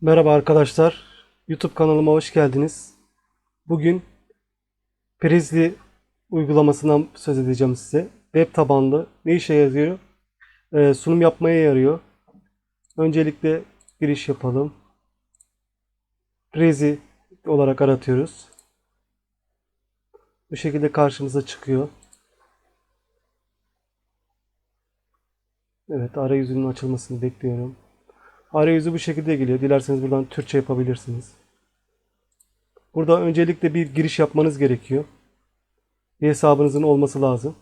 Merhaba arkadaşlar. YouTube kanalıma hoş geldiniz. Bugün Prizli uygulamasından söz edeceğim size. Web tabanlı ne işe yarıyor? Ee, sunum yapmaya yarıyor. Öncelikle giriş yapalım. Prezi olarak aratıyoruz. Bu şekilde karşımıza çıkıyor. Evet, arayüzünün açılmasını bekliyorum. Arayüzü bu şekilde geliyor. Dilerseniz buradan Türkçe yapabilirsiniz. Burada öncelikle bir giriş yapmanız gerekiyor. Bir hesabınızın olması lazım.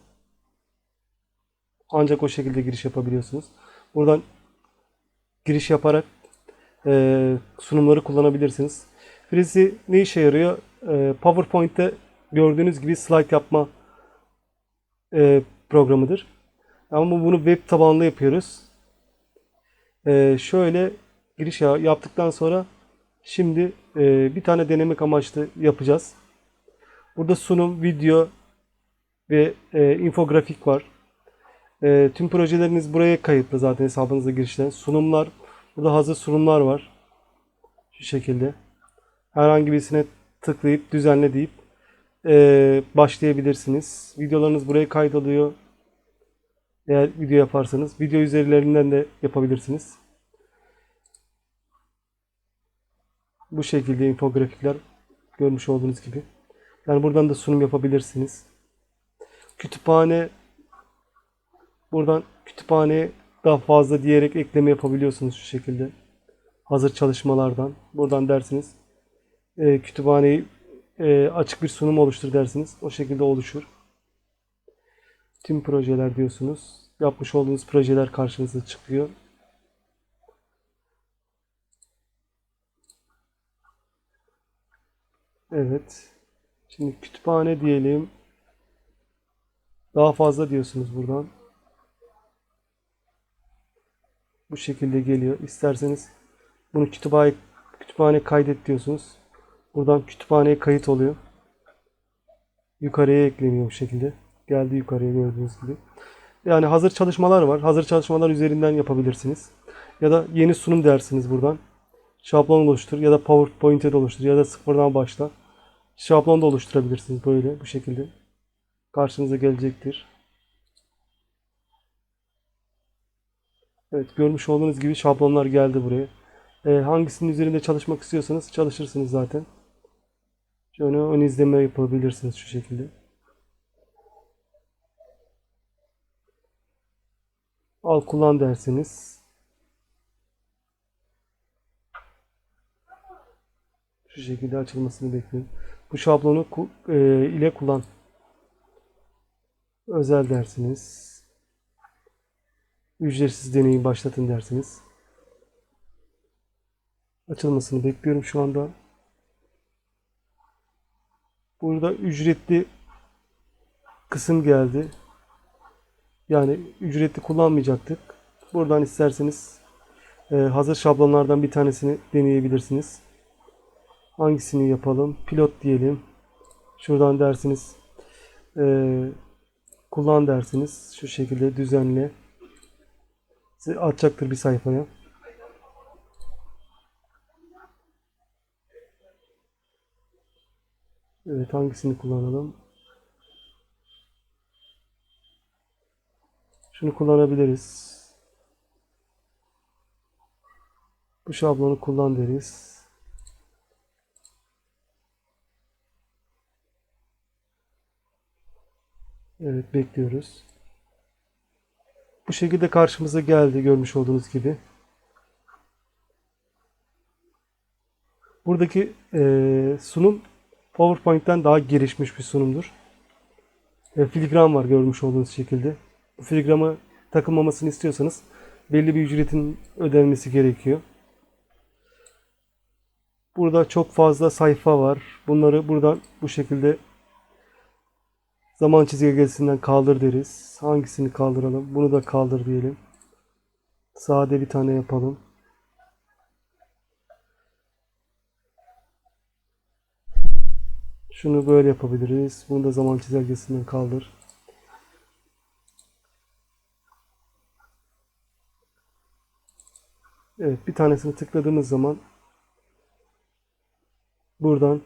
Ancak o şekilde giriş yapabiliyorsunuz. Buradan giriş yaparak e, sunumları kullanabilirsiniz. Freezy ne işe yarıyor? E, PowerPoint'te gördüğünüz gibi slide yapma e, programıdır. Ama bunu web tabanlı yapıyoruz. Ee, şöyle giriş ya- yaptıktan sonra şimdi e, bir tane denemek amaçlı yapacağız. Burada sunum, video ve e, infografik var. E, tüm projeleriniz buraya kayıtlı zaten hesabınıza girişten. Sunumlar, burada hazır sunumlar var. Şu şekilde. Herhangi birisine tıklayıp düzenle deyip başlayabilirsiniz. Videolarınız buraya kaydoluyor. Eğer video yaparsanız video üzerlerinden de yapabilirsiniz. Bu şekilde infografikler görmüş olduğunuz gibi. Yani buradan da sunum yapabilirsiniz. Kütüphane buradan kütüphaneye daha fazla diyerek ekleme yapabiliyorsunuz şu şekilde. Hazır çalışmalardan. Buradan dersiniz e, kütüphaneyi e, açık bir sunum oluştur dersiniz. O şekilde oluşur. Tüm projeler diyorsunuz. Yapmış olduğunuz projeler karşınıza çıkıyor. Evet. Şimdi kütüphane diyelim. Daha fazla diyorsunuz buradan. Bu şekilde geliyor. İsterseniz bunu kütüphane kütüphane kaydet diyorsunuz. Buradan kütüphaneye kayıt oluyor. Yukarıya ekleniyor bu şekilde. Geldi yukarıya gördüğünüz gibi. Yani hazır çalışmalar var. Hazır çalışmalar üzerinden yapabilirsiniz. Ya da yeni sunum dersiniz buradan. Şablon oluştur ya da PowerPoint'e de oluştur ya da sıfırdan başla. Şablon da oluşturabilirsiniz böyle bu şekilde. Karşınıza gelecektir. Evet görmüş olduğunuz gibi şablonlar geldi buraya. Ee, hangisinin üzerinde çalışmak istiyorsanız çalışırsınız zaten. Şöyle ön izleme yapabilirsiniz şu şekilde. Al kullan derseniz şu şekilde açılmasını bekliyorum. Bu şablonu e, ile kullan. Özel dersiniz. Ücretsiz deneyi başlatın dersiniz. Açılmasını bekliyorum şu anda. Burada ücretli kısım geldi. Yani ücretli kullanmayacaktık. Buradan isterseniz e, hazır şablonlardan bir tanesini deneyebilirsiniz. Hangisini yapalım? Pilot diyelim. Şuradan dersiniz e, kullan dersiniz. Şu şekilde düzenle. Size atacaktır bir sayfaya. Evet hangisini kullanalım? Şunu kullanabiliriz. Bu şablonu kullan deriz. Evet bekliyoruz. Bu şekilde karşımıza geldi görmüş olduğunuz gibi. Buradaki eee, sunum PowerPoint'ten daha gelişmiş bir sunumdur. E, filigran var görmüş olduğunuz şekilde. Filigramı takılmamasını istiyorsanız belli bir ücretin ödenmesi gerekiyor. Burada çok fazla sayfa var. Bunları buradan bu şekilde zaman çizelgesinden kaldır deriz. Hangisini kaldıralım? Bunu da kaldır diyelim. Sade bir tane yapalım. Şunu böyle yapabiliriz. Bunu da zaman çizelgesinden kaldır. Evet bir tanesini tıkladığımız zaman buradan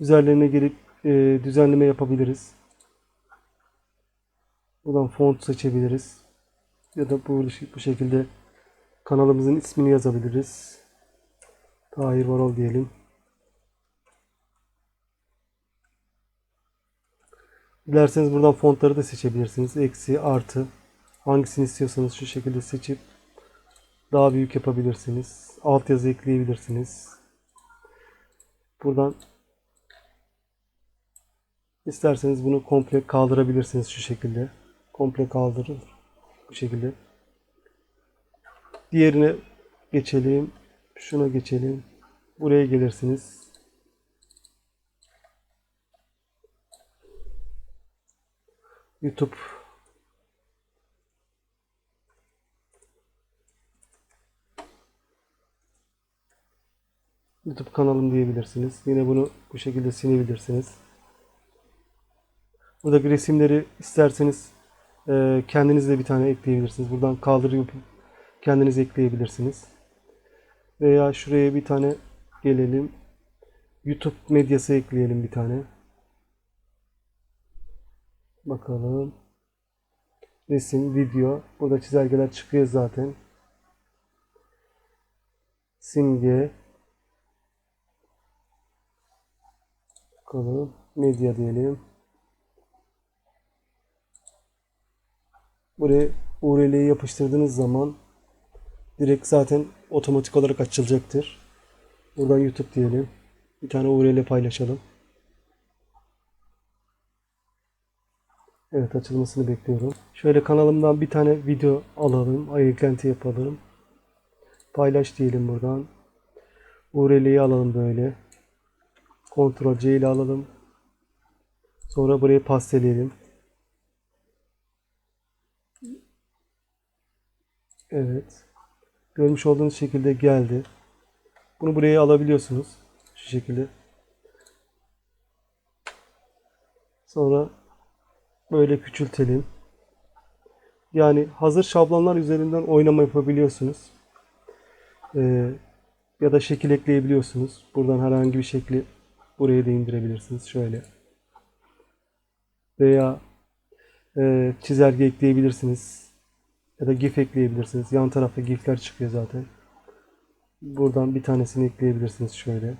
üzerlerine gelip e, düzenleme yapabiliriz. Buradan font seçebiliriz. Ya da bu, bu şekilde kanalımızın ismini yazabiliriz. Tahir Varol diyelim. Dilerseniz buradan fontları da seçebilirsiniz. Eksi, artı. Hangisini istiyorsanız şu şekilde seçip daha büyük yapabilirsiniz. Altyazı ekleyebilirsiniz. Buradan isterseniz bunu komple kaldırabilirsiniz şu şekilde. Komple kaldırın. Bu şekilde. Diğerine geçelim. Şuna geçelim. Buraya gelirsiniz. YouTube YouTube kanalım diyebilirsiniz. Yine bunu bu şekilde silebilirsiniz. Buradaki resimleri isterseniz e, kendiniz de bir tane ekleyebilirsiniz. Buradan kaldırıp kendiniz ekleyebilirsiniz. Veya şuraya bir tane gelelim. YouTube medyası ekleyelim bir tane. Bakalım. Resim, video. Burada çizelgeler çıkıyor zaten. Simge. Bakalım. Medya diyelim. Buraya URL'yi yapıştırdığınız zaman direkt zaten otomatik olarak açılacaktır. Buradan YouTube diyelim. Bir tane URL paylaşalım. Evet açılmasını bekliyorum. Şöyle kanalımdan bir tane video alalım. Ay eklenti yapalım. Paylaş diyelim buradan. URL'yi alalım böyle. Ctrl C ile alalım. Sonra buraya pasteleyelim. Evet. Görmüş olduğunuz şekilde geldi. Bunu buraya alabiliyorsunuz. Şu şekilde. Sonra böyle küçültelim. Yani hazır şablonlar üzerinden oynama yapabiliyorsunuz. Ee, ya da şekil ekleyebiliyorsunuz. Buradan herhangi bir şekli buraya da indirebilirsiniz. Şöyle. Veya e, çizelge ekleyebilirsiniz. Ya da GIF ekleyebilirsiniz. Yan tarafta GIF'ler çıkıyor zaten. Buradan bir tanesini ekleyebilirsiniz şöyle.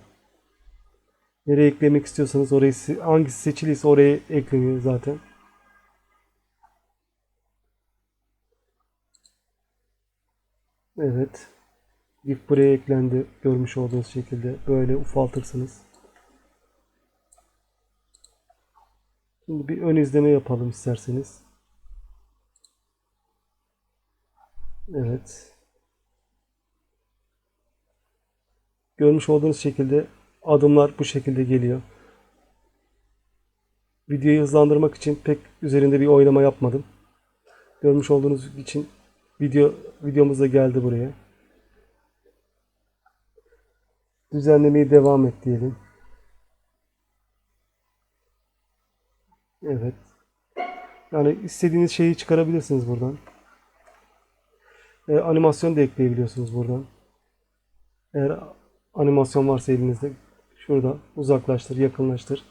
Nereye eklemek istiyorsanız orayı hangisi seçiliyse oraya ekleniyor zaten. Evet. GIF buraya eklendi. Görmüş olduğunuz şekilde böyle ufaltırsınız. Şimdi bir ön izleme yapalım isterseniz. Evet. Görmüş olduğunuz şekilde adımlar bu şekilde geliyor. Videoyu hızlandırmak için pek üzerinde bir oynama yapmadım. Görmüş olduğunuz için video videomuz da geldi buraya. Düzenlemeye devam et diyelim. Evet. Yani istediğiniz şeyi çıkarabilirsiniz buradan. Ee, animasyon da ekleyebiliyorsunuz buradan. Eğer animasyon varsa elinizde şurada uzaklaştır, yakınlaştır.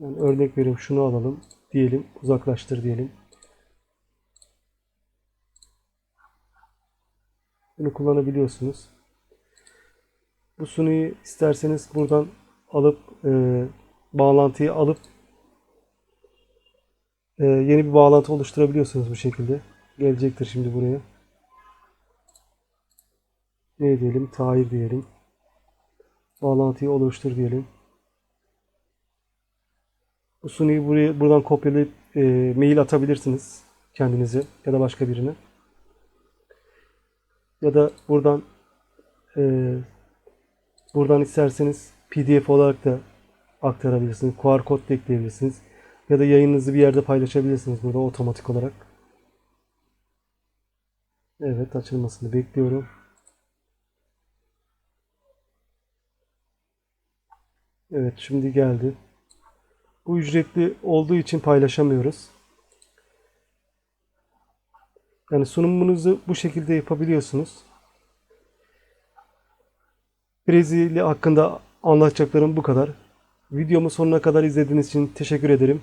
Yani örnek vereyim şunu alalım diyelim, uzaklaştır diyelim. Bunu kullanabiliyorsunuz. Bu sunuyu isterseniz buradan alıp e, bağlantıyı alıp e, yeni bir bağlantı oluşturabiliyorsunuz bu şekilde. Gelecektir şimdi buraya. Ne diyelim? Tahir diyelim. Bağlantıyı oluştur diyelim. Bu sunuyu buraya buradan kopyalayıp e, mail atabilirsiniz kendinize ya da başka birine. Ya da buradan e, buradan isterseniz PDF olarak da aktarabilirsiniz. QR kod da ekleyebilirsiniz. Ya da yayınınızı bir yerde paylaşabilirsiniz burada otomatik olarak. Evet açılmasını bekliyorum. Evet şimdi geldi. Bu ücretli olduğu için paylaşamıyoruz. Yani sunumunuzu bu şekilde yapabiliyorsunuz. Brezilya hakkında Anlatacaklarım bu kadar. Videomu sonuna kadar izlediğiniz için teşekkür ederim.